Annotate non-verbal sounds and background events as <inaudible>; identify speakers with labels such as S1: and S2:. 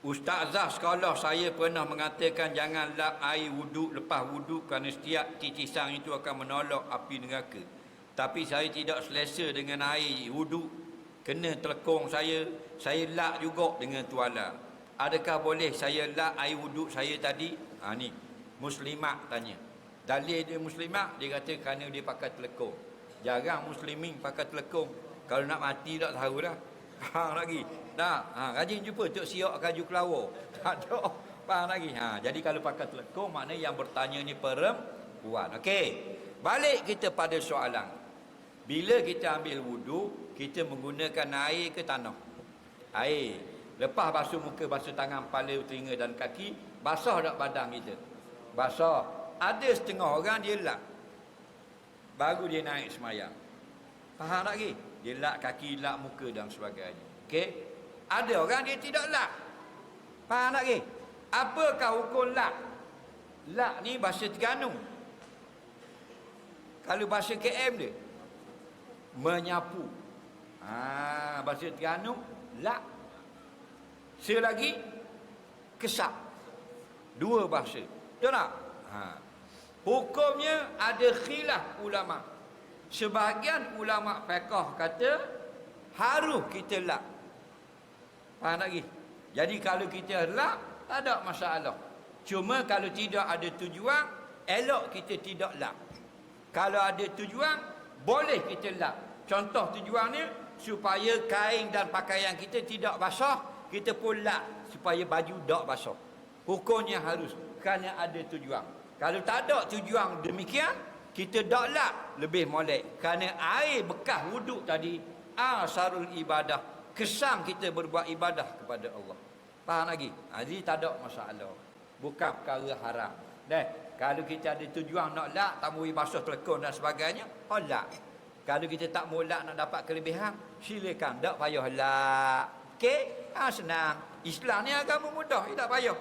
S1: Ustazah sekolah saya pernah mengatakan jangan lap air wuduk lepas wuduk kerana setiap titisan itu akan menolak api neraka. Tapi saya tidak selesa dengan air wuduk. Kena telekong saya, saya lap juga dengan tuala. Adakah boleh saya lap air wuduk saya tadi? Ha ni, muslimat tanya. Dalil dia muslimat, dia kata kerana dia pakai telekong. Jarang muslimin pakai telekong. Kalau nak mati tak tahu dah. <laughs> Faham lagi? Tak. Ha, rajin jumpa Tok Siok Kaju Kelawar. <laughs> Tak ada. Faham lagi? Ha, jadi kalau pakai telekong, maknanya yang bertanya ni perempuan. Okey. Balik kita pada soalan. Bila kita ambil wuduk, kita menggunakan air ke tanah? Air. Lepas basuh muka, basuh tangan, kepala, telinga dan kaki, basah tak badan kita? Basah. Ada setengah orang dia lap. Baru dia naik semayang. Faham tak lagi? Dia lap kaki, lap muka dan sebagainya. Okey? Ada orang dia tidak lap. Faham tak lagi? Apakah hukum lap? Lap ni bahasa Terengganu. Kalau bahasa KM dia menyapu. Ha, bahasa Terengganu lap. Selagi kesap. Dua bahasa. Betul tak? Ha. Hukumnya ada khilaf ulama. Sebahagian ulama fiqh kata harus kita lap. Faham tak lagi? Jadi kalau kita lap tak ada masalah. Cuma kalau tidak ada tujuan, elok kita tidak lap. Kalau ada tujuan, boleh kita lap. Contoh tujuannya supaya kain dan pakaian kita tidak basah, kita pun lap supaya baju tak basah. Hukumnya harus kerana ada tujuan. Kalau tak ada tujuan demikian, kita tak lap lebih molek. Kerana air bekas wuduk tadi, asarul ibadah. Kesan kita berbuat ibadah kepada Allah. Faham lagi? Ha, jadi tak ada masalah. Bukan perkara haram. Dan kalau kita ada tujuan nak lak, tak boleh basuh telekon dan sebagainya, oh lak. Kalau kita tak mau lak nak dapat kelebihan, silakan. Tak payah lak. Okey? Ha, senang. Islam ni agama mudah. Tak payah.